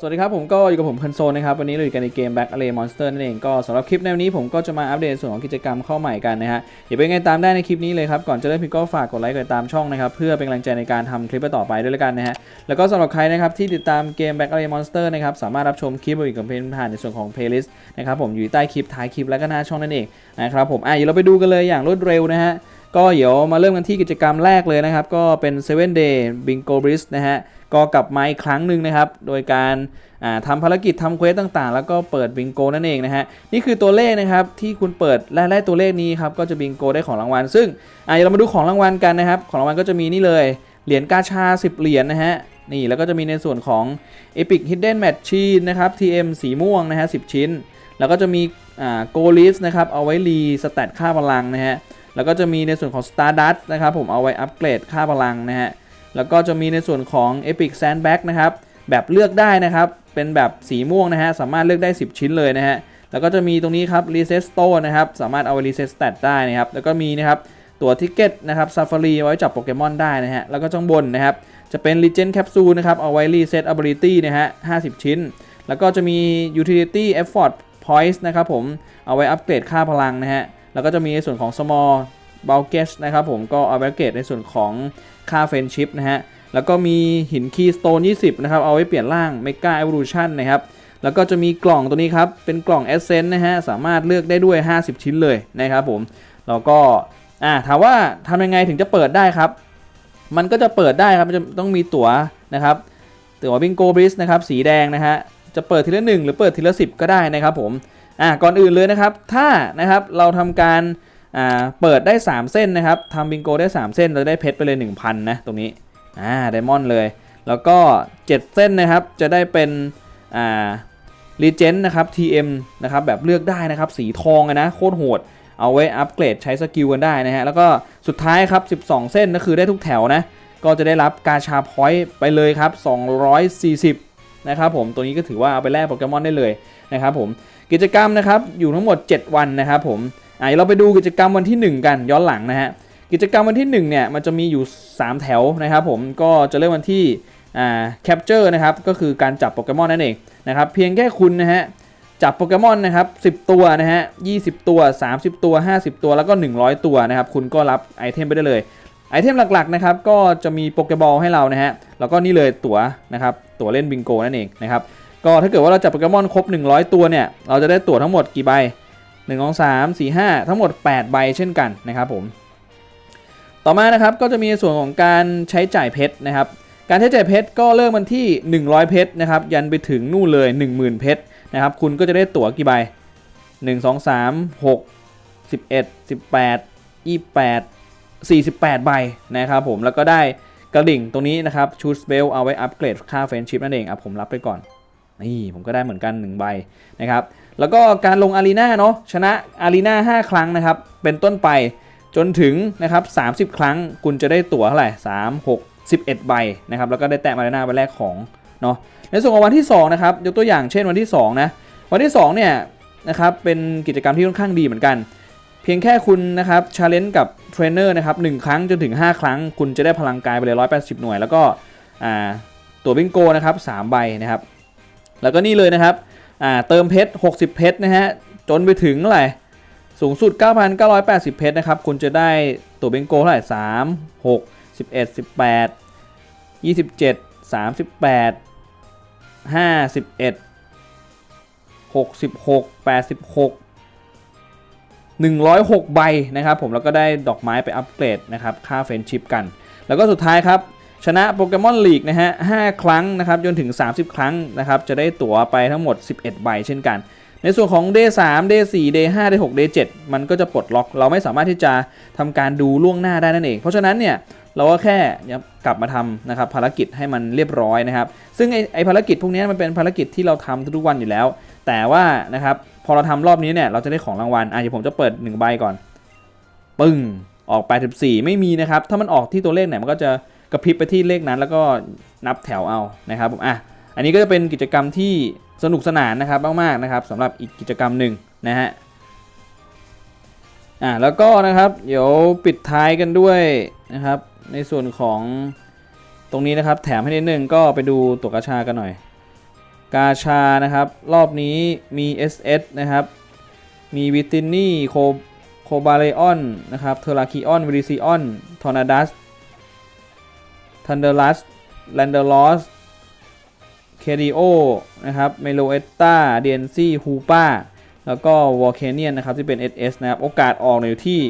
สวัสดีครับผมก็อยู่กับผมคันโซนนะครับ วันนี้เราอยู่กันในเกม Back Alley Monster นั่นเองก็สำหรับคลิปในวันนี้ผมก็จะมาอัปเดตส่วนของกิจกรรมเข้าใหม่กันนะฮะเดี๋ยวเป็นไงตามได้ในคลิปนี้เลยครับ ก่อนจะเริ่มพี่ก็ฝากกดไลค์กดติดตามช่องนะครับ เพื่อเป็นกำลังใจในการทำคลิปต่อไปด้วยแล้วกันนะฮะแล้วก็สำหรับใครนะครับที่ติดตามเกม Back Alley Monster นะครับสามารถรับชมคลิปอีกกับเพลงผ่านในส่วนของ playlist นะครับผมอยู่ใต้คลิปท้ายคลิปแล้วก็หน้าช่องนั่นเองนะครับผมอะเดี๋ยวเราไปดูกันเลยอย่างรวดเร็วนะฮะ ก็เดี๋ยวมาเริ่มกันที่กิจกรรมแรกเลยนะครับ ก็เป็น 7 day bingo b r i s นะฮะ ก็กลับมาอีกครั้งหนึ่งนะครับ โดยการาทำภารกิจทำเควสต่างๆ แล้วก็เปิดบิงโกนั่นเองนะฮะ นี่คือตัวเลขนะครับ ที่คุณเปิดและได้ตัวเลขนี้ครับ ก็จะบิงโกได้ของรางวัล ซึ่งเดี๋ยวเรามาดูของรางวัลกันนะครับ ของรางวัลก็จะมีนี่เลย เหรียญกาชา 10 เหรียญนะฮะนี่แล้วก็จะมีในส่วนของ Epic Hidden Machine นะครับ TM สีม่วงนะฮะ10 ชิ้น แล้วก็จะมีอ่า Go List นะครับเอาไว้รีสแตทค่าพลังนะฮะ แล้วก็จะมีในส่วนของ Stardust นะครับผมเอาไว้อัปเกรดค่าพลังนะฮะ แล้วก็จะมีในส่วนของ Epic Sandbag นะครับ แบบเลือกได้นะครับ เป็นแบบสีม่วงนะฮะ สามารถเลือกได้ 10 ชิ้นเลยนะฮะ แล้วก็จะมีตรงนี้ครับ Reset Store นะครับ สามารถเอาไว้ Reset Stat ได้นะครับ แล้วก็มีนะครับตัวทิเก็ตนะครับ Safari ไว้จับโปเกมอนได้นะฮะ แล้วก็จ้างบนนะครับ จะเป็น Legend Capsule นะครับ เอาไว้ Reset Ability นะฮะ 50 ชิ้น แล้วก็จะมี Utility Effort Points นะครับผม เอาไว้อัปเกรดค่าพลังนะฮะ แล้วก็จะมีในส่วนของ Small b u l g e s นะครับผมก็เอาไว้อัปเกรดในส่วนของค่า Friendship นะฮะ แล้วก็มีหิน Keystone 20 นะครับ เอาไว้เปลี่ยนร่าง Mega Evolution นะครับ แล้วก็จะมีกล่องตัวนี้ครับ เป็นกล่อง Essence นะฮะ สามารถเลือกได้ด้วย 50 ชิ้นเลยนะครับผม แล้วก็อ่าถามว่าทำยังไงถึงจะเปิดได้ครับ มันก็จะเปิดได้ครับจะต้องมีตั๋วนะครับตั๋วบิงโกบริสนะครับสีแดงนะฮะจะเปิดทีละ1หรือเปิดทีละ10 ก็ได้นะครับผม อ่าก่อนอื่นเลยนะครับ ถ้านะครับเราทำการอ่าเปิดได้ 3 เส้นนะครับทำบิงโกได้ 3 เส้นเราได้เพชรไปเลย 1,000 นะตรงนี้อ่าไดมอนด์เลย แล้วก็ 7 เส้นนะครับจะได้เป็นอ่ารีเจนนะครับ TM นะครับแบบเลือกได้นะครับสีทองนะโคตรโหดเอาไว้อัปเกรดใช้สกิลกันได้นะฮะแล้วก็สุดท้ายครับ 12 เส้นก็คือได้ทุกแถวนะ ก็จะได้รับกาชาพอยต์ไปเลยครับ 240 นะครับผมตัวนี้ก็ถือว่าเอาไปแลกโปเกมอนได้เลยนะครับผมกิจกรรมนะครับอยู่ทั้งหมด 7 วันนะครับผมอะเราไปดูกิจกรรมวันที่ 1 กันย้อนหลังนะฮะกิจกรรมวันที่1เนี่ยมันจะมีอยู่ 3 แถวนะครับผมก็จะเริ่มวันที่อ่า capture นะครับก็คือการจับโปเกมอนนั่นเองนะครับเพียงแค่คุณนะฮะจับโปเกมอนนะครับ10 ตัวนะฮะ20 ตัว 30 ตัว 50 ตัวแล้วก็ 100 ตัวนะครับคุณก็รับไอเทมไปได้เลยไอเทมหลักๆนะครับก็จะมีโปเกบอลให้เรานะฮะ แล้วก็นี่เลยตั๋วนะครับตั๋วเล่นบิงโกนั่นเองนะครับก็ถ้าเกิดว่าเราจับโปเกมอนครบ 100 ตัวเนี่ยเราจะได้ตั๋วทั้งหมดกี่ใบ1 2 3 4 5 ทั้งหมด 8 ใบเช่นกันนะครับผมต่อมานะครับก็จะมีส่วนของการใช้จ่ายเพชรนะครับการใช้จ่ายเพชรก็เริ่มมันที่ 100 เพชรนะครับยันไปถึงนู่นเลย 10,000 เพชรนะครับคุณก็จะได้ตั๋วกี่ใบ 1 2 3 6 11 18 28 48 ใบนะครับผมแล้วก็ได้ กระดิ่งตรงนี้นะครับชูสเบลเอาไว้อัปเกรดค่าเฟรนชิพนั่นเองอะผมรับไปก่อนนี่ผมก็ได้เหมือนกัน1ใบนะครับแล้วก็การลงอารีนาเนาะชนะอารีนา5 ครั้งนะครับเป็นต้นไปจนถึงนะครับ30 ครั้งคุณจะได้ตั๋วเท่าไหร่3 6 11 ใบนะครับแล้วก็ได้แต้มอารีนาไปแรกของเนาะในส่วนของวันที่2นะครับยกตัวอย่างเช่นวันที่2นะวันที่2เนี่ยนะครับเป็นกิจกรรมที่ค่อนข้างดีเหมือนกัน พียงแค่คุณนะครับชาเลนจ์กับเทรนเนอร์นะครับ1ครั้งจนถึง 5 ครั้ง คุณจะได้พลังกายไปเลย 180 หน่วย แล้วก็ตัวบิงโกนะครับ3ใบนะครับ แล้วก็นี่เลยนะครับเติมเพชร 60 เพชรนะฮะจนไปถึงเท่าไรสูงสุด 9,980 เพชรนะครับ คุณจะได้ตัวเบงโกเท่าไหร่ 3 6 11 18 27 38 51 66 86 106 ใบนะครับผมแล้วก็ได้ดอกไม้ไปอัปเกรดนะครับค่าเฟนชิพกัน แล้วก็สุดท้ายครับ ชนะโปเกมอนลีกนะฮะ 5 ครั้งนะครับจนถึง 30 ครั้งนะครับจะได้ตั๋วไปทั้งหมด 11 ใบเช่นกัน ในส่วนของ Day 3 Day 4 Day 5 Day 6 Day 7 มันก็จะปลดล็อก เราไม่สามารถที่จะทำการดูล่วงหน้าได้นั่นเอง เพราะฉะนั้นเนี่ย เราก็แค่กลับมาทำนะครับภารกิจให้มันเรียบร้อยนะครับ ซึ่งไอไอภารกิจพวกนี้มันเป็นภารกิจที่เราทำทุกวันอยู่แล้ว แต่ว่านะครับพอเราทำรอบนี้เนี่ยเราจะได้ของรางวัลอะเดี๋ยวผมจะเปิด1ใบก่อน ปึ้งออก 84 ไม่มีนะครับ ถ้ามันออกที่ตัวเลขไหนมันก็จะกระพริบไปที่เลขนั้น แล้วก็นับแถวเอานะครับผมอะอันนี้ก็จะเป็นกิจกรรมที่สนุกสนานนะครับมากๆนะครับสำหรับอีกกิจกรรมหนึ่งนะฮะอะแล้วก็นะครับ เดี๋ยวปิดท้ายกันด้วยนะครับ ในส่วนของตรงนี้นะครับแถมให้นิดนึงก็ไปดูตัวกระชากันหน่อย กาชานะครับ รอบนี้มี SS นะครับ มีวิตินี่โคโคบาเลออนนะครับเทอราคิออนวิริซิออนทอร์นาดัสทันเดอร์ลัสแลนเดอร์ลอสเคดิโอนะครับเมโลเอตตาเดนซี่ฮูป้าแล้วก็วอลเคเนียนนะครับที่เป็น SS นะครับ โอกาสออกเนี่ยอยู่ที่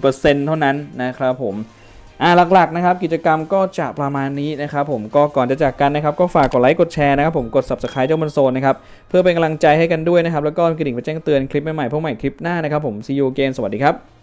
1%เท่านั้นนะครับผม อ่าหลักๆนะครับกิจกรรมก็จะประมาณนี้นะครับผมก็ก่อนจะจากกันนะครับก็ฝากกดไลค์กดแชร์นะครับผมกด subscribe เจ้ามันโซนนะครับเพื่อเป็นกำลังใจให้กันด้วยนะครับแล้วก็กระดิ่งไปแจ้งเตือนคลิปใหม่ๆพวกใหม่คลิปหน้านะครับผม see you again สวัสดีครับ